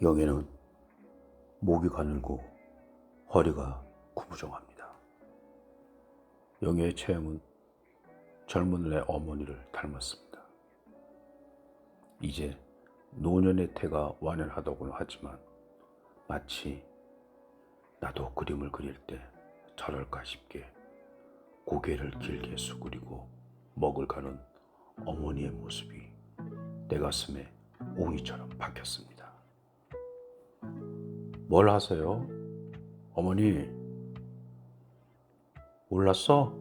영애는 목이 가늘고 허리가 구부정합니다. 영애의 체형은 젊은 내 어머니를 닮았습니다. 이제 노년의 태가 완연하다고는 하지만 마치 나도 그림을 그릴 때 저럴까 싶게 고개를 길게 수그리고 먹을 가는 어머니의 모습이 내 가슴에 옹이처럼 박혔습니다. 뭘 하세요? 어머니, 몰랐어?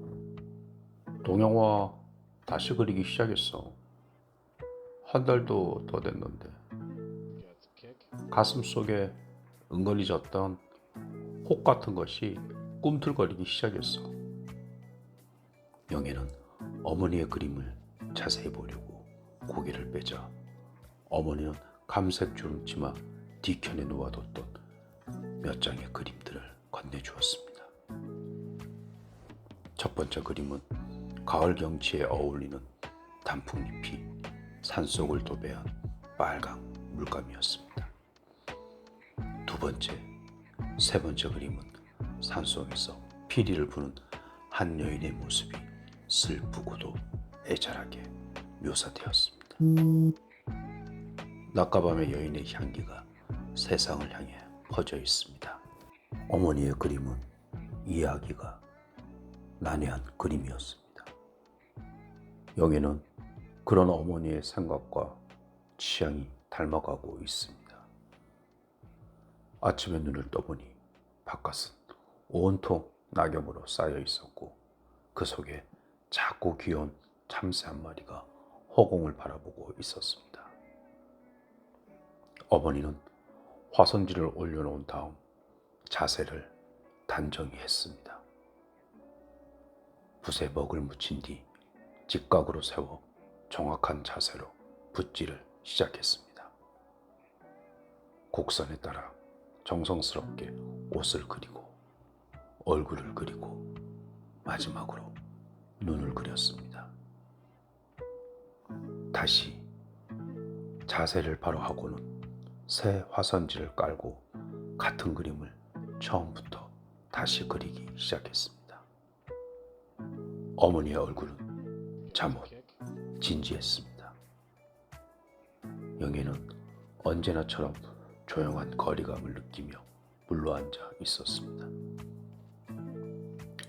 동영화 다시 그리기 시작했어. 한 달도 더 됐는데. 가슴 속에 은근히 졌던 혹 같은 것이 꿈틀거리기 시작했어. 영애는 어머니의 그림을 자세히 보려고 고개를 빼자 어머니는 감색 주름치마 뒤편에 놓아뒀던 몇 장의 그림들을 건네주었습니다. 첫 번째 그림은 가을 경치에 어울리는 단풍잎이 산속을 도배한 빨강 물감이었습니다. 두 번째, 세 번째 그림은 산속에서 피리를 부는 한 여인의 모습이 슬프고도 애절하게 묘사되었습니다. 낮과 밤의 여인의 향기가 세상을 향해 퍼져 있습니다. 어머니의 그림은 이야기가 난해한 그림이었습니다. 영애는 그런 어머니의 생각과 취향이 닮아가고 있습니다. 아침에 눈을 떠보니 바깥은 온통 낙엽으로 쌓여 있었고 그 속에 작고 귀여운 참새 한 마리가 허공을 바라보고 있었습니다. 어머니는 화선지를 올려놓은 다음 자세를 단정히 했습니다. 붓에 먹을 묻힌 뒤 직각으로 세워 정확한 자세로 붓질을 시작했습니다. 곡선에 따라 정성스럽게 옷을 그리고 얼굴을 그리고 마지막으로 눈을 그렸습니다. 다시 자세를 바로 하고는 새 화선지를 깔고 같은 그림을 처음부터 다시 그리기 시작했습니다. 어머니의 얼굴은 잠옷 진지했습니다. 영애는 언제나처럼 조용한 거리감을 느끼며 물러앉아 있었습니다.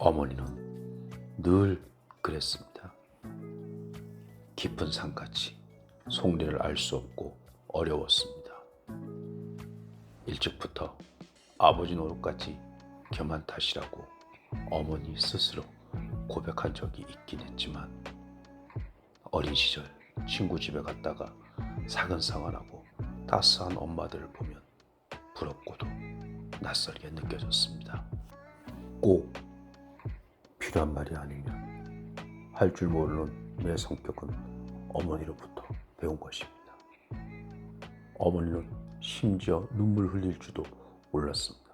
어머니는 늘 그랬습니다. 깊은 산같이 속내를 알 수 없고 어려웠습니다. 일찍부터 아버지 노릇까지 겸한 탓이라고 어머니 스스로 고백한 적이 있긴 했지만 어린 시절 친구 집에 갔다가 사근사근하고 따스한 엄마들을 보면 부럽고도 낯설게 느껴졌습니다. 꼭 필요한 말이 아니면 할 줄 모르는 내 성격은 어머니로부터 배운 것입니다. 어머니는 심지어 눈물 흘릴 줄도 몰랐습니다.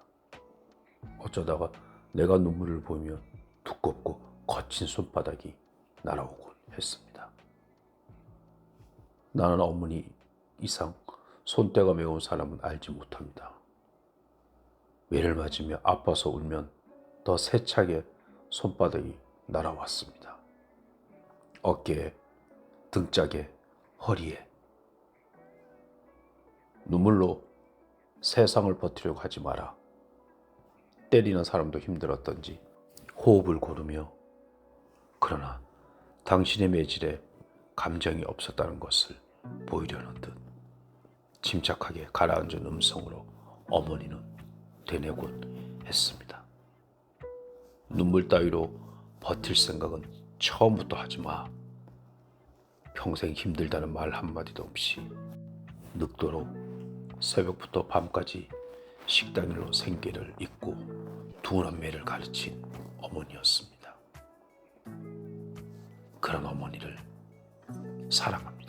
어쩌다가 내가 눈물을 보면 두껍고 거친 손바닥이 날아오곤 했습니다. 나는 어머니 이상 손때가 매운 사람은 알지 못합니다. 매를 맞으며 아파서 울면 더 세차게 손바닥이 날아왔습니다. 어깨에, 등짝에, 허리에. 눈물로 세상을 버티려고 하지 마라. 때리는 사람도 힘들었던지 호흡을 고르며 그러나 당신의 매질에 감정이 없었다는 것을 보이려는 듯 침착하게 가라앉은 음성으로 어머니는 되뇌곤 했습니다. 눈물 따위로 버틸 생각은 처음부터 하지 마. 평생 힘들다는 말 한마디도 없이 늙도록 새벽부터 밤까지 식당 일로 생계를 잇고 두 남매를 가르친 어머니였습니다. 그런 어머니를 사랑합니다.